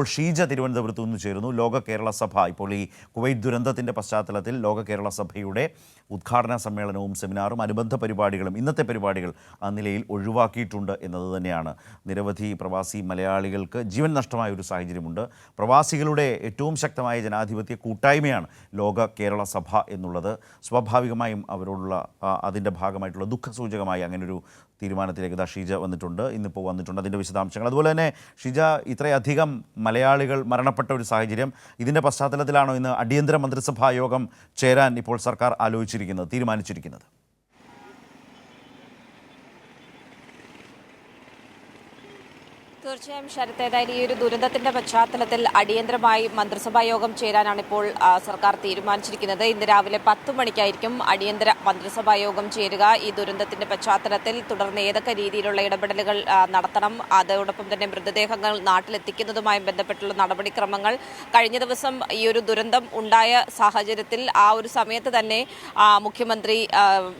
ഇപ്പോൾ ഷീജ തിരുവനന്തപുരത്ത് നിന്ന് ചേരുന്നു. ലോക കേരള സഭ. ഇപ്പോൾ ഈ കുവൈറ്റ് ദുരന്തത്തിന്റെ പശ്ചാത്തലത്തിൽ ലോക കേരള സഭയുടെ ഉദ്ഘാടന സമ്മേളനവും സെമിനാറും അനുബന്ധ പരിപാടികളും ഇന്നത്തെ പരിപാടികൾ ആ നിലയിൽ ഒഴിവാക്കിയിട്ടുണ്ട് എന്നത് തന്നെയാണ്. നിരവധി പ്രവാസി മലയാളികൾക്ക് ജീവൻ നഷ്ടമായ ഒരു സാഹചര്യമുണ്ട്. പ്രവാസികളുടെ ഏറ്റവും ശക്തമായ ജനാധിപത്യ കൂട്ടായ്മയാണ് ലോക കേരള സഭ എന്നുള്ളത്. സ്വാഭാവികമായും അവരോടുള്ള അതിന്റെ ഭാഗമായിട്ടുള്ള ദുഃഖസൂചകമായി അങ്ങനൊരു തീരുമാനത്തിലേക്ക് ഷീജ വന്നിട്ടുണ്ട്. ഇന്നിപ്പോൾ വന്നിട്ടുണ്ട്. അതിന്റെ വിശദാംശങ്ങൾ. അതുപോലെ തന്നെ ഷീജ ഇത്രയധികം മലയാളികൾ മരണപ്പെട്ട ഒരു സാഹചര്യം ഇതിന്റെ പശ്ചാത്തലത്തിലാണോ ഇന്ന് അടിയന്തര മന്ത്രിസഭാ യോഗം ചേരാൻ ഇപ്പോൾ സർക്കാർ ആലോചിച്ചിരിക്കുന്നത് തീരുമാനിച്ചിരിക്കുന്നത്? തീർച്ചയായും ശരത് ഏതായാലും ഈ ഒരു ദുരന്തത്തിന്റെ പശ്ചാത്തലത്തിൽ അടിയന്തരമായി മന്ത്രിസഭാ യോഗം ചേരാനാണ് ഇപ്പോൾ സർക്കാർ തീരുമാനിച്ചിരിക്കുന്നത്. ഇന്ന് രാവിലെ പത്ത് മണിക്കായിരിക്കും അടിയന്തര മന്ത്രിസഭാ യോഗം ചേരുക. ഈ ദുരന്തത്തിന്റെ പശ്ചാത്തലത്തിൽ തുടർന്ന് ഏതൊക്കെ രീതിയിലുള്ള ഇടപെടലുകൾ നടത്തണം അതോടൊപ്പം തന്നെ മൃതദേഹങ്ങൾ നാട്ടിലെത്തിക്കുന്നതുമായി ബന്ധപ്പെട്ടുള്ള നടപടിക്രമങ്ങൾ. കഴിഞ്ഞ ദിവസം ഈ ഒരു ദുരന്തം ഉണ്ടായ സാഹചര്യത്തിൽ ആ ഒരു സമയത്ത് തന്നെ മുഖ്യമന്ത്രി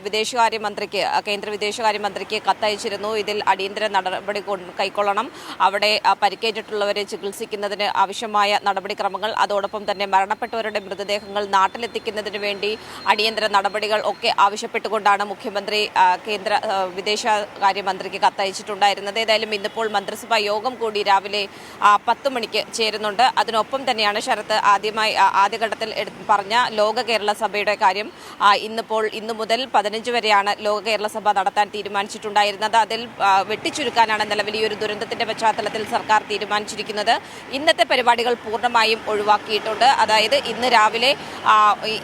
വിദേശകാര്യമന്ത്രിക്ക് കേന്ദ്ര വിദേശകാര്യമന്ത്രിക്ക് കത്തയച്ചിരുന്നു. ഇതിൽ അടിയന്തര നടപടി കൈക്കൊള്ളണം. അവിടെ പരിക്കേറ്റിട്ടുള്ളവരെ ചികിത്സിക്കുന്നതിന് ആവശ്യമായ നടപടിക്രമങ്ങൾ അതോടൊപ്പം തന്നെ മരണപ്പെട്ടവരുടെ മൃതദേഹങ്ങൾ നാട്ടിലെത്തിക്കുന്നതിന് വേണ്ടി അടിയന്തര നടപടികൾ ഒക്കെ ആവശ്യപ്പെട്ടുകൊണ്ടാണ് മുഖ്യമന്ത്രി കേന്ദ്ര വിദേശകാര്യമന്ത്രിക്ക് കത്തയച്ചിട്ടുണ്ടായിരുന്നത്. ഏതായാലും ഇന്നിപ്പോൾ മന്ത്രിസഭാ യോഗം കൂടി രാവിലെ പത്ത് മണിക്ക് ചേരുന്നുണ്ട്. അതിനൊപ്പം തന്നെയാണ് ശരത്ത് ആദ്യമായി ആദ്യഘട്ടത്തിൽ പറഞ്ഞ ലോക കേരള സഭയുടെ കാര്യം ഇന്നിപ്പോൾ ഇന്നു മുതൽ പതിനഞ്ച് വരെയാണ് ലോക കേരള സഭ നടത്താൻ തീരുമാനിച്ചിട്ടുണ്ടായിരുന്നത്. അതിൽ വെട്ടിച്ചുരുക്കാനാണ് നിലവിൽ ഈ ഒരു ദുരന്തത്തിന്റെ പശ്ചാത്തലത്തിൽ സർക്കാർ തീരുമാനിച്ചിരിക്കുന്നത്. ഇന്നത്തെ പരിപാടികൾ പൂർണമായും ഒഴിവാക്കിയിട്ടുണ്ട്. അതായത് ഇന്ന് രാവിലെ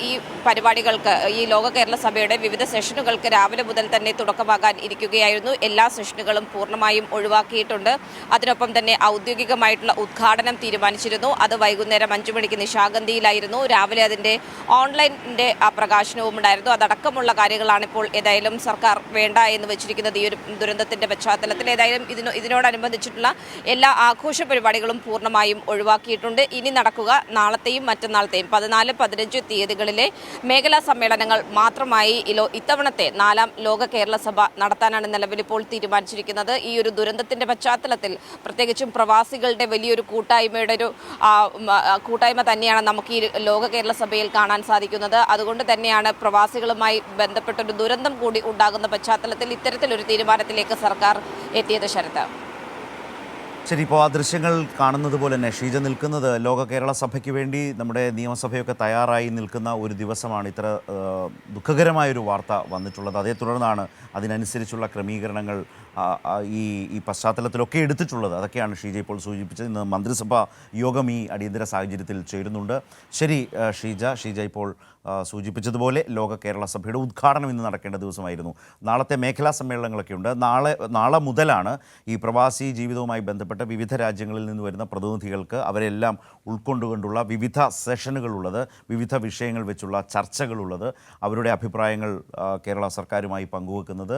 ഈ- പരിപാടികൾക്ക് ഈ ലോക കേരള സഭയുടെ വിവിധ സെഷനുകൾക്ക് രാവിലെ മുതൽ തന്നെ തുടക്കമാകാൻ ഇരിക്കുകയായിരുന്നു. എല്ലാ സെഷനുകളും പൂർണമായും ഒഴിവാക്കിയിട്ടുണ്ട്. അതിനൊപ്പം തന്നെ ഔദ്യോഗികമായിട്ടുള്ള ഉദ്ഘാടനം തീരുമാനിച്ചിരുന്നു. അത് വൈകുന്നേരം അഞ്ചു മണിക്ക് നിശാഗന്ധിയിലായിരുന്നു. രാവിലെ അതിന്റെ ഓൺലൈനിന്റെ പ്രകാശനവും ഉണ്ടായിരുന്നു. അതടക്കമുള്ള കാര്യങ്ങളാണ് ഇപ്പോൾ ഏതായാലും സർക്കാർ വേണ്ട എന്ന് വെച്ചിരിക്കുന്നത് ഈ ഒരു ദുരന്തത്തിന്റെ പശ്ചാത്തലത്തിൽ. ഏതായാലും ഇതിനോ ഇതിനോടനുബന്ധിച്ചിട്ടുള്ള എല്ലാ ആഘോഷ പരിപാടികളും പൂർണമായും ഒഴിവാക്കിയിട്ടുണ്ട്. ഇനി നടക്കുക നാളത്തെയും മറ്റന്നാളത്തെയും പതിനാല് പതിനഞ്ച് തീയതികളിലെ മേഖലാ സമ്മേളനങ്ങൾ മാത്രമായി ഇത്തവണത്തെ നാലാം ലോക കേരള സഭ നടത്താനാണ് നിലവിലിപ്പോൾ തീരുമാനിച്ചിരിക്കുന്നത്. ഈ ഒരു ദുരന്തത്തിന്റെ പശ്ചാത്തലത്തിൽ പ്രത്യേകിച്ചും പ്രവാസികളുടെ വലിയൊരു കൂട്ടായ്മയുടെ ഒരു കൂട്ടായ്മ തന്നെയാണ് നമുക്ക് ഈ ലോക കേരള സഭയിൽ കാണാൻ സാധിക്കുന്നത്. അതുകൊണ്ട് തന്നെയാണ് പ്രവാസികളുമായി ബന്ധപ്പെട്ടൊരു ദുരന്തം കൂടി ഉണ്ടാകുന്ന പശ്ചാത്തലത്തിൽ ഇത്തരത്തിലൊരു തീരുമാനത്തിലേക്ക് സർക്കാർ എത്തിയത് ശരത്ത് ശരി ഇപ്പോൾ ആ ദൃശ്യങ്ങൾ കാണുന്നത് പോലെ തന്നെ ഷീജ നിൽക്കുന്നത് ലോക കേരള സഭയ്ക്ക് വേണ്ടി നമ്മുടെ നിയമസഭയൊക്കെ തയ്യാറായി നിൽക്കുന്ന ഒരു ദിവസമാണ്. ഇത്ര ദുഃഖകരമായൊരു വാർത്ത വന്നിട്ടുള്ളത്. അതേ തുടർന്നാണ് അതിനനുസരിച്ചുള്ള ക്രമീകരണങ്ങൾ ഈ ഈ പശ്ചാത്തലത്തിലൊക്കെ എടുത്തിട്ടുള്ളത്. അതൊക്കെയാണ് ഷീജ ഇപ്പോൾ സൂചിപ്പിച്ചത്. ഇന്ന് മന്ത്രിസഭാ യോഗം ഈ അടിയന്തര സാഹചര്യത്തിൽ ചേരുന്നുണ്ട്. ശരി ഷീജ. ഷീജ ഇപ്പോൾ സൂചിപ്പിച്ചതുപോലെ ലോക കേരള സഭയുടെ ഉദ്ഘാടനം ഇന്ന് നടക്കേണ്ട ദിവസമായിരുന്നു. നാളത്തെ മേഖലാ സമ്മേളനങ്ങളൊക്കെ ഉണ്ട് നാളെ നാളെ മുതലാണ് ഈ പ്രവാസി ജീവിതവുമായി ബന്ധപ്പെട്ട വിവിധ രാജ്യങ്ങളിൽ നിന്ന് വരുന്ന പ്രതിനിധികൾക്ക് അവരെല്ലാം ഉൾക്കൊണ്ടുകൊണ്ടുള്ള വിവിധ സെഷനുകളുള്ളത് വിവിധ വിഷയങ്ങൾ വെച്ചുള്ള ചർച്ചകളുള്ളത് അവരുടെ അഭിപ്രായങ്ങൾ കേരള സർക്കാരുമായി പങ്കുവെക്കുന്നത്.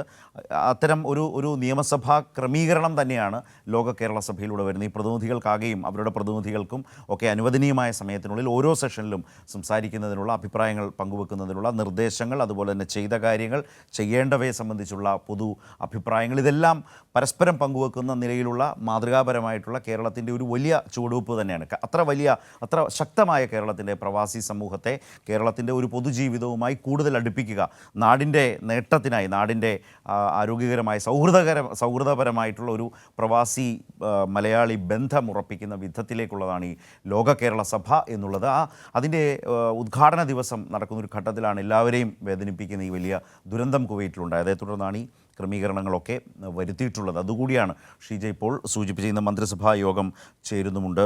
അത്തരം ഒരു ഒരു നിയമസഭാ ക്രമീകരണം തന്നെയാണ് ലോക കേരള സഭയിലൂടെ വരുന്നത് ഈ പ്രതിനിധികൾക്കാകെയും അവരുടെ പ്രതിനിധികൾക്കും ഒക്കെ അനുവദനീയമായ സമയത്തിനുള്ളിൽ ഓരോ സെഷനിലും സംസാരിക്കുന്നതിനുള്ള അഭിപ്രായങ്ങൾ പങ്കുവെക്കുന്നതിനുള്ള നിർദ്ദേശങ്ങൾ അതുപോലെ തന്നെ ചെയ്ത കാര്യങ്ങൾ ചെയ്യേണ്ടവയെ സംബന്ധിച്ചുള്ള പൊതു അഭിപ്രായങ്ങൾ ഇതെല്ലാം പരസ്പരം പങ്കുവെക്കുന്ന നിലയിലുള്ള മാതൃകാപരമായിട്ടുള്ള കേരളത്തിന്റെ ഒരു വലിയ ചുവടുവെപ്പ് തന്നെയാണ്. അത്ര വലിയ അത്ര ശക്തമായ കേരളത്തിന്റെ പ്രവാസി സമൂഹത്തെ കേരളത്തിന്റെ ഒരു പൊതുജീവിതവുമായി കൂടുതൽ അടുപ്പിക്കുക നാടിന്റെ നേട്ടത്തിനായി നാടിന്റെ ആരോഗ്യകരമായ സൗഹൃദകര സൗഹൃദപരമായിട്ടുള്ള ഒരു പ്രവാസി മലയാളി ബന്ധം ഉറപ്പിക്കുന്ന വിധത്തിലേക്കുള്ളതാണ് ഈ ലോക കേരള സഭ എന്നുള്ളത്. ആ അതിന്റെ ഉദ്ഘാടന ദിവസം നടക്കുന്ന ഒരു ഘട്ടത്തിലാണ് എല്ലാവരെയും വേദനിപ്പിക്കുന്ന ഈ വലിയ ദുരന്തം കുവൈറ്റിലുണ്ടായത്. തുടർന്നാണ് ഈ ക്രമീകരണങ്ങളൊക്കെ വരുത്തിയിട്ടുള്ളത്. അതുകൂടിയാണ് ഷീജ ഇപ്പോൾ സൂചിപ്പിച്ച ഇന്ന് മന്ത്രിസഭാ യോഗം ചേരുന്നുമുണ്ട്.